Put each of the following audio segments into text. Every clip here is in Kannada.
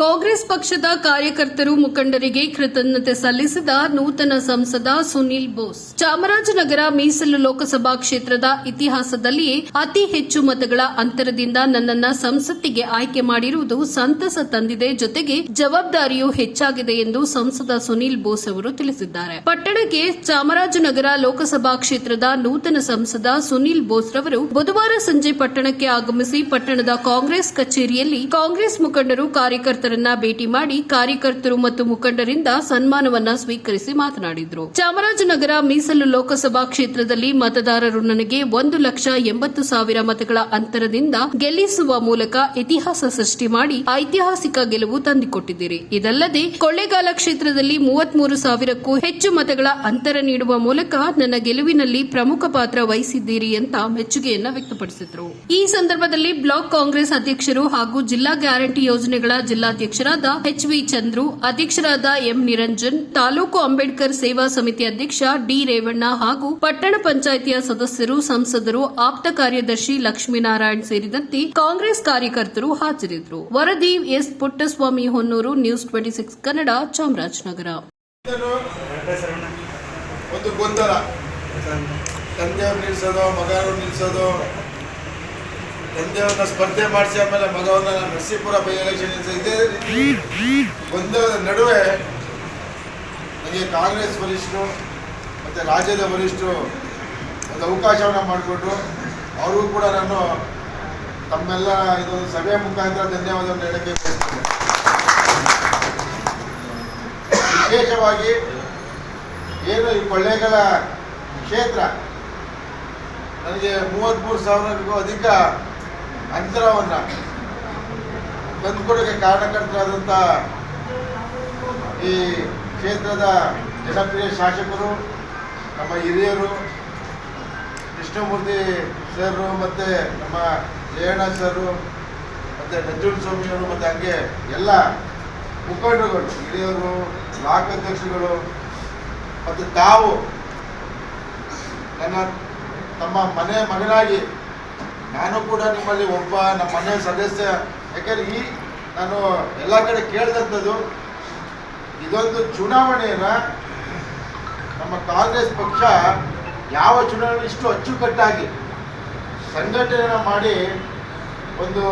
ಕಾಂಗ್ರೆಸ್ ಪಕ್ಷದ ಕಾರ್ಯಕರ್ತರು ಮುಖಂಡರಿಗೆ ಕೃತಜ್ಞತೆ ಸಲ್ಲಿಸಿದ ನೂತನ ಸಂಸದ ಸುನೀಲ್ ಬೋಸ್. ಚಾಮರಾಜನಗರ ಮೀಸಲು ಲೋಕಸಭಾ ಕ್ಷೇತ್ರದ ಇತಿಹಾಸದಲ್ಲಿಯೇ ಅತಿ ಹೆಚ್ಚು ಮತಗಳ ಅಂತರದಿಂದ ನನ್ನನ್ನ ಸಂಸತ್ತಿಗೆ ಆಯ್ಕೆ ಮಾಡಿರುವುದು ಸಂತಸ ತಂದಿದೆ ಜೊತೆಗೆ ಜವಾಬ್ದಾರಿಯೂ ಹೆಚ್ಚಾಗಿದೆ ಎಂದು ಸಂಸದ ಸುನೀಲ್ ಬೋಸ್ ಅವರು ತಿಳಿಸಿದ್ದಾರೆ. ಪಟ್ಟಣಕ್ಕೆ ಚಾಮರಾಜನಗರ ಲೋಕಸಭಾ ಕ್ಷೇತ್ರದ ನೂತನ ಸಂಸದ ಸುನೀಲ್ ಬೋಸ್ ರವರು ಬುಧವಾರ ಸಂಜೆ ಪಟ್ಟಣಕ್ಕೆ ಆಗಮಿಸಿ ಪಟ್ಟಣದ ಕಾಂಗ್ರೆಸ್ ಕಚೇರಿಯಲ್ಲಿ ಕಾಂಗ್ರೆಸ್ ಮುಖಂಡರು ಕಾರ್ಯಕರ್ತರನ್ನ ಭೇಟಿ ಮಾಡಿ ಕಾರ್ಯಕರ್ತರು ಮತ್ತು ಮುಖಂಡರಿಂದ ಸನ್ಮಾನವನ್ನ ಸ್ವೀಕರಿಸಿ ಮಾತನಾಡಿದರು. ಚಾಮರಾಜನಗರ ಮೀಸಲು ಲೋಕಸಭಾ ಕ್ಷೇತ್ರದಲ್ಲಿ ಮತದಾರರು ನನಗೆ ಒಂದು ಲಕ್ಷ ಎಂಬತ್ತು ಸಾವಿರ ಮತಗಳ ಅಂತರದಿಂದ ಗೆಲ್ಲಿಸುವ ಮೂಲಕ ಇತಿಹಾಸ ಸೃಷ್ಟಿ ಮಾಡಿ ಐತಿಹಾಸಿಕ ಗೆಲುವು ತಂದುಕೊಟ್ಟಿದ್ದೀರಿ. ಇದಲ್ಲದೆ ಕೊಳ್ಳೇಗಾಲ ಕ್ಷೇತ್ರದಲ್ಲಿ ಮೂವತ್ಮೂರು ಸಾವಿರಕ್ಕೂ ಹೆಚ್ಚು ಮತಗಳ ಅಂತರ ನೀಡುವ ಮೂಲಕ ನನ್ನ ಗೆಲುವಿನಲ್ಲಿ ಪ್ರಮುಖ ಪಾತ್ರ ವಹಿಸಿದ್ದೀರಿ ಅಂತ ಮೆಚ್ಚುಗೆಯನ್ನ ವ್ಯಕ್ತಪಡಿಸಿದರು. ಈ ಸಂದರ್ಭದಲ್ಲಿ ಬ್ಲಾಕ್ ಕಾಂಗ್ರೆಸ್ ಅಧ್ಯಕ್ಷರು ಹಾಗೂ ಜಿಲ್ಲಾ ಗ್ಯಾರಂಟಿ ಯೋಜನೆಗಳ ಜಿಲ್ಲಾಧ್ಯಕ್ಷರಾದ ಎಚ್ ವಿ ಚಂದ್ರು, ಅಧ್ಯಕ್ಷರಾದ ಎಂ ನಿರಂಜನ್, ತಾಲೂಕು ಅಂಬೇಡ್ಕರ್ ಸೇವಾ ಸಮಿತಿ ಅಧ್ಯಕ್ಷ ಡಿ ರೇವಣ್ಣ ಹಾಗೂ ಪಟ್ಟಣ ಪಂಚಾಯಿತಿಯ ಸದಸ್ಯರು, ಸಂಸದರು, ಆಪ್ತ ಕಾರ್ಯದರ್ಶಿ ಲಕ್ಷ್ಮೀನಾರಾಯಣ್ ಸೇರಿದಂತೆ ಕಾಂಗ್ರೆಸ್ ಕಾರ್ಯಕರ್ತರು ಹಾಜರಿದ್ದರು. ವರದಿ S Puttaswamy Honnur, news twenty six Kannada, Chamarajanagar. ಒಂದು ಗೊಂದಲ. ತಂದೆಯವ್ರು ನಿಲ್ಸೋದು ಮಗಾರು ನಿಲ್ಸೋದು ತಂದೆಯವ್ರನ್ನ ಸ್ಪರ್ಧೆ ಮಾಡಿಸಿ ಆಮೇಲೆ ಮಗವನ್ನ ನರಸೀಪುರ ಬೈ ಎಲೆಕ್ಷನ್ ಇದೇ ರೀತಿ ನಡುವೆ ನನಗೆ ಕಾಂಗ್ರೆಸ್ ವರಿಷ್ಠರು ಮತ್ತು ರಾಜ್ಯದ ವರಿಷ್ಠರು ಒಂದು ಅವಕಾಶವನ್ನು ಮಾಡಿಕೊಟ್ರು. ಅವ್ರಿಗೂ ಕೂಡ ನಾನು ತಮ್ಮೆಲ್ಲ ಇದೊಂದು ಸಭೆ ಮುಖಾಂತರ ಧನ್ಯವಾದವನ್ನು ಹೇಳಕ್ಕೆ ಬಯಸ್ತೇನೆ. ವಿಶೇಷವಾಗಿ ಏನು ಈ ಕೊಳ್ಳೇಗಾಲ ಕ್ಷೇತ್ರ ನನಗೆ ಮೂವತ್ತ್ಮೂರು ಸಾವಿರಕ್ಕೂ ಅಧಿಕ ಅಂತರವನ್ನು ತಂದುಕೊಡೋಕ್ಕೆ ಕಾರಣಕರ್ತರಾದಂಥ ಈ ಕ್ಷೇತ್ರದ ಜನಪ್ರಿಯ ಶಾಸಕರು, ನಮ್ಮ ಹಿರಿಯರು ಕೃಷ್ಣಮೂರ್ತಿ ಸರ್ ಮತ್ತು ನಮ್ಮ ಜಯಣ್ಣ ಸರು ಮತ್ತು ನಂಜುಂಡ ಸ್ವಾಮಿಯವರು ಮತ್ತು ಹಂಗೆ ಎಲ್ಲ ಮುಖಂಡರುಗಳು, ಹಿರಿಯರು, ಬ್ಲಾಕ್ ಅಧ್ಯಕ್ಷರುಗಳು ಮತ್ತು ತಾವು ನನ್ನ ತಮ್ಮ ಮನೆ ಮಗನಾಗಿ ನಾನು ಕೂಡ ನಿಮ್ಮಲ್ಲಿ ಒಬ್ಬ ನಮ್ಮ ಮನೆಯ ಸದಸ್ಯ. ಯಾಕಂದ್ರೆ ಈ ನಾನು ಎಲ್ಲ ಕಡೆ ಕೇಳಿದಂಥದ್ದು, ಇದೊಂದು ಚುನಾವಣೆಯನ್ನು ನಮ್ಮ ಕಾಂಗ್ರೆಸ್ ಪಕ್ಷ ಯಾವ ಚುನಾವಣೆ ಇಷ್ಟು ಅಚ್ಚುಕಟ್ಟಾಗಿ ಸಂಘಟನೆಯನ್ನು ಮಾಡಿ ಒಂದು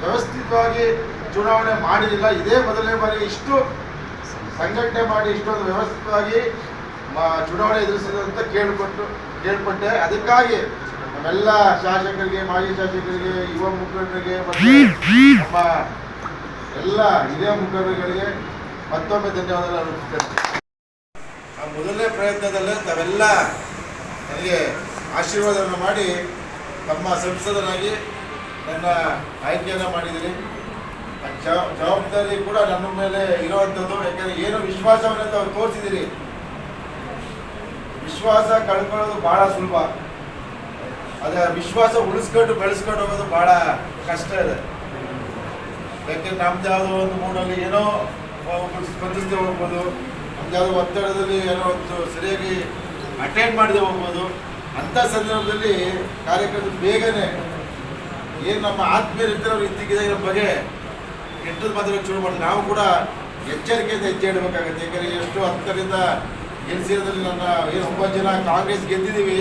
ವ್ಯವಸ್ಥಿತವಾಗಿ ಚುನಾವಣೆ ಮಾಡಿರಲಿಲ್ಲ. ಇದೇ ಮೊದಲನೇ ಬಾರಿ ಇಷ್ಟು ಸಂಘಟನೆ ಮಾಡಿ ಇಷ್ಟೊಂದು ವ್ಯವಸ್ಥಿತವಾಗಿ ಚುನಾವಣೆ ಎದುರಿಸಿದಂತ ಅಂತ ಕೇಳ್ಕೊಟ್ಟು, ಕೇಳ್ಪಟ್ಟೆ. ಅದಕ್ಕಾಗಿ ನಮ್ಮೆಲ್ಲ ಶಾಸಕರಿಗೆ, ಮಾಜಿ ಶಾಸಕರಿಗೆ, ಯುವ ಮುಖಂಡರಿಗೆ, ಮತ್ತು ನಮ್ಮ ಎಲ್ಲ ಹಿರಿಯ ಮುಖಂಡರುಗಳಿಗೆ ಮತ್ತೊಮ್ಮೆ ಧನ್ಯವಾದ ಅರ್ಪಿಸ್ತೇನೆ. ಆ ಮೊದಲನೇ ಪ್ರಯತ್ನದಲ್ಲೇ ತಾವೆಲ್ಲ ನನಗೆ ಆಶೀರ್ವಾದವನ್ನು ಮಾಡಿ ತಮ್ಮ ಸಂಸದರಾಗಿ ನನ್ನ ಆಯ್ಕೆಯನ್ನು ಜವ- ಜವಾಬ್ದಾರಿ ಕೂಡ ನನ್ನ ಮೇಲೆ ಇರುವಂಥದ್ದು ಯಾಕಂದರೆ ಏನು ವಿಶ್ವಾಸವನ್ನು ತಾವು ತೋರಿಸಿದ್ದೀರಿ. ವಿಶ್ವಾಸ ಕಳ್ಕೊಳ್ಳೋದು ಭಾಳ ಸುಲಭ. ಅದೇ ವಿಶ್ವಾಸ ಉಳಿಸ್ಕೊಂಡು ಬೆಳೆಸ್ಕೊಂಡು ಹೋಗೋದು ಭಾಳ ಕಷ್ಟ ಇದೆ. ಯಾಕೆಂದ್ರೆ ನಮ್ದು ಯಾವುದೋ ಒಂದು ಮೂಡಲ್ಲಿ ಏನೋ ಸ್ಪಂದಿಸದೆ ಹೋಗ್ಬೋದು, ನಮ್ದು ಯಾವುದೋ ಒತ್ತಡದಲ್ಲಿ ಏನೋ ಒಂದು ಸರಿಯಾಗಿ ಅಟೆಂಡ್ ಮಾಡದೆ ಹೋಗ್ಬೋದು, ಅಂಥ ಸಂದರ್ಭದಲ್ಲಿ ಕಾರ್ಯಕ್ರಮ ಬೇಗನೆ ಏನು ನಮ್ಮ ಆತ್ಮೀಯರಿದ್ದರೆ ಅವ್ರು ನಮ್ಮ ಬಗ್ಗೆ ಕೆಟ್ಟದ್ದು ಮಾತ್ರ ಶುರು ಮಾಡ್ತಾರೆ ನಾವು ಕೂಡ ಎಚ್ಚರಿಕೆಯಿಂದ ಹೆಜ್ಜೆ ಇಡಬೇಕಾಗುತ್ತೆ ಯಾಕಂದರೆ ಎಷ್ಟು ಹತ್ತರಿಂದ ಗೆಲ್ಸಿರೋದ್ರಲ್ಲಿ ನನ್ನ ಏನು ಒಂಬತ್ತು ಜನ ಕಾಂಗ್ರೆಸ್ ಗೆದ್ದಿದ್ದೀವಿ.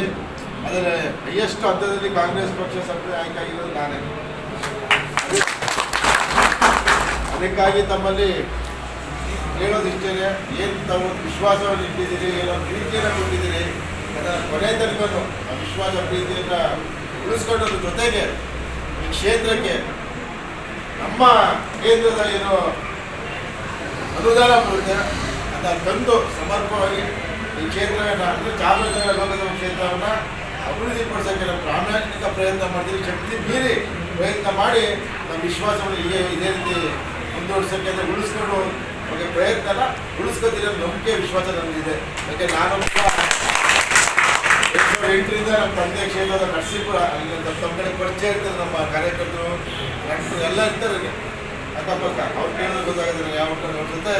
ಅದರ ಹೈಯೆಸ್ಟ್ ಹಂತದಲ್ಲಿ ಕಾಂಗ್ರೆಸ್ ಪಕ್ಷ ಸಭೆ ಆಯ್ಕೆ ಆಗಿರೋದು ನಾನೇ. ಅದಕ್ಕಾಗಿ ತಮ್ಮಲ್ಲಿ ಹೇಳೋದು ಇಷ್ಟೇ ಏನು ತಾವು ವಿಶ್ವಾಸವನ್ನು ಇಟ್ಟಿದ್ದೀರಿ, ಏನೋ ಪ್ರೀತಿಯನ್ನು ಕೊಟ್ಟಿದ್ದೀರಿ ಅದರ ಕೊನೆ ತನಕನು ಆ ವಿಶ್ವಾಸ ಪ್ರೀತಿಯನ್ನು ಉಳಿಸ್ಕೊಂಡದ್ರ ಜೊತೆಗೆ ಈ ಕ್ಷೇತ್ರಕ್ಕೆ ನಮ್ಮ ಕೇಂದ್ರದ ಏನು ಅನುದಾನ ಬರುತ್ತೆ ಅದನ್ನು ತಂದು ಸಮರ್ಪವಾಗಿ ಈ ಕ್ಷೇತ್ರವನ್ನು ಅಂದರೆ ಚಾಮರಾಜನಗರ ಲೋಕಸಭಾ ಕ್ಷೇತ್ರವನ್ನು ಅಭಿವೃದ್ಧಿಪಡಿಸೋಕ್ಕೆ ನಾವು ಪ್ರಾಮಾಣಿಕ ಪ್ರಯತ್ನ ಮಾಡ್ತೀವಿ ಶಕ್ತಿ ಮೀರಿ ಪ್ರಯತ್ನ ಮಾಡಿ ನಮ್ಮ ವಿಶ್ವಾಸವನ್ನು ಹೀಗೆ ಇದೇ ರೀತಿ ಮುಂದುವರಿಸೋಕ್ಕೆ ಅಂದರೆ ಉಳಿಸ್ಕೊಂಡು ಬಗ್ಗೆ ಪ್ರಯತ್ನನ ಉಳಿಸ್ಕೋತೀರ ನಂಬಿಕೆ ವಿಶ್ವಾಸ ನನಗಿದೆ ಯಾಕೆ ನಾನು ಎಂಟರಿಂದ ನಮ್ಮ ತಂದೆ ಕ್ಷೇತ್ರದ ನರಸೀಪುರ, ಅಲ್ಲಿ ತಮ್ಮ ಕಡೆ ಪರಿಚಯ ಇರ್ತಾರೆ ನಮ್ಮ ಕಾರ್ಯಕರ್ತರು, ನಟರು ಎಲ್ಲ ಇರ್ತಾರೆ ಅಕ್ಕ ಅಕ್ಕಪಕ್ಕ ಅವ್ರು ಕೇಳಿದ್ರೆ ಗೊತ್ತಾಗುತ್ತೆ ಯಾವ ಅವ್ರ ಜೊತೆ.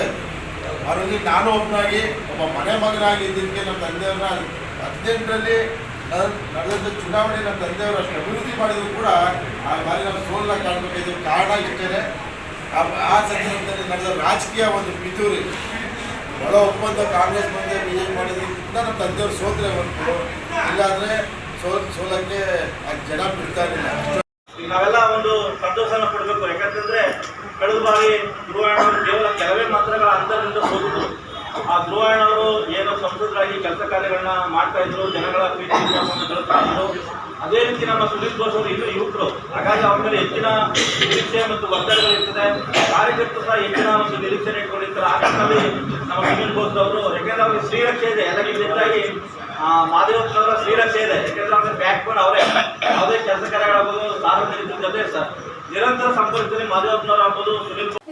ಅವರಲ್ಲಿ ನಾನು ಒಬ್ಬನಾಗಿ, ಒಬ್ಬ ಮನೆ ಮಗನಾಗಿ ಇದ್ದಿದ್ದಕ್ಕೆ ನಮ್ಮ ತಂದೆಯವ್ರನ್ನ ಹದಿನೆಂಟರಲ್ಲಿ ನಡೆದಂಥ ಚುನಾವಣೆ ನಮ್ಮ ತಂದೆಯವರು ಅಷ್ಟು. ಅಭಿವೃದ್ಧಿ ಮಾಡಿದ್ರು ಕೂಡ ಆ ಬಾರಿ ನಾವು ಸೋಲನ್ನ ಕಾಣಬೇಕಾದ ಕಾರಣ ಇಷ್ಟೇ ಆ ಸಂದರ್ಭದಲ್ಲಿ ನಡೆದ ರಾಜಕೀಯ ಒಂದು ಪಿತೂರಿ. ಒಳ ಒಪ್ಪಂದ ಕಾಂಗ್ರೆಸ್ ಬಂದೆ ಬಿ ಜೆ ಪಿ ಮಾಡಿದ್ರಿಂದ ನಮ್ಮ ತಂದೆಯವರು ಸೋತ್ರೆ ಬಂತು ಇಲ್ಲಾಂದ್ರೆ ಸೋಲ್, ಸೋಲಕ್ಕೆ ಜನ ಬಿಡ್ತಾ ಇರಲಿಲ್ಲ. ನಾವೆಲ್ಲ ಒಂದು ಸಂತೋಷನ ಕೊಡಬೇಕು. ಯಾಕಂತಂದ್ರೆ, ಕಳೆದ ಬಾರಿ ಕೆಲವೇ ಮಾತ್ರಗಳ ಅಂತರದಿಂದ ಸೋತಿದ್ರು ಆ ಧ್ರುವಣ್ಣವರು ಏನು ಸಂಸದರಾಗಿ ಕೆಲಸ ಕಾರ್ಯಗಳನ್ನ ಮಾಡ್ತಾ ಇದ್ರು, ಜನಗಳ ಪ್ರೀತಿ ಇದ್ರು. ಅದೇ ರೀತಿ ನಮ್ಮ ಸುನೀಲ್ ಘೋಷ್ ಅವರು ಇನ್ನೂ ಯುವಕರು. ಹಾಗಾಗಿ ಅವ್ರ ಮೇಲೆ ಹೆಚ್ಚಿನ ನಿರೀಕ್ಷೆ ಮತ್ತು ಒತ್ತಡಗಳು ಇರ್ತದೆ. ಕಾರ್ಯಕರ್ತರು ಸಹ ಹೆಚ್ಚಿನ ಒಂದು ನಿರೀಕ್ಷೆ ಇಟ್ಕೊಂಡಿರ್ತಾರೆ. ಆ ಕಾರಣದಲ್ಲಿ ನಮ್ಮ ಸುನೀಲ್ ಘೋಷ್ ಅವರು, ಯಾಕೆಂದ್ರೆ ಅವ್ರಿಗೆ ಶ್ರೀರಕ್ಷೆ ಇದೆ. ಎಲ್ಲಕ್ಕಿಂತ ಹೆಚ್ಚಾಗಿ ಮಾದೇವಪ್ಪನವರ ಶ್ರೀರಕ್ಷೆ ಇದೆ. ಯಾಕೆಂದ್ರೆ ಅವ್ರ ಬ್ಯಾಕ್ ಬೋನ್ ಅವರೇ. ಯಾವುದೇ ಕೆಲಸ ಕಾರ್ಯಗಳಾಗ್ಬೋದು ಸಾರ್ವಜನಿಕರ ಜೊತೆ ಸರ್. ನಿರಂತರ ಸಂಪರ್ಕದಲ್ಲಿ ಮಾದೇವಪ್ಪನವರು ಆಗ್ಬೋದು ಸುನೀಲ್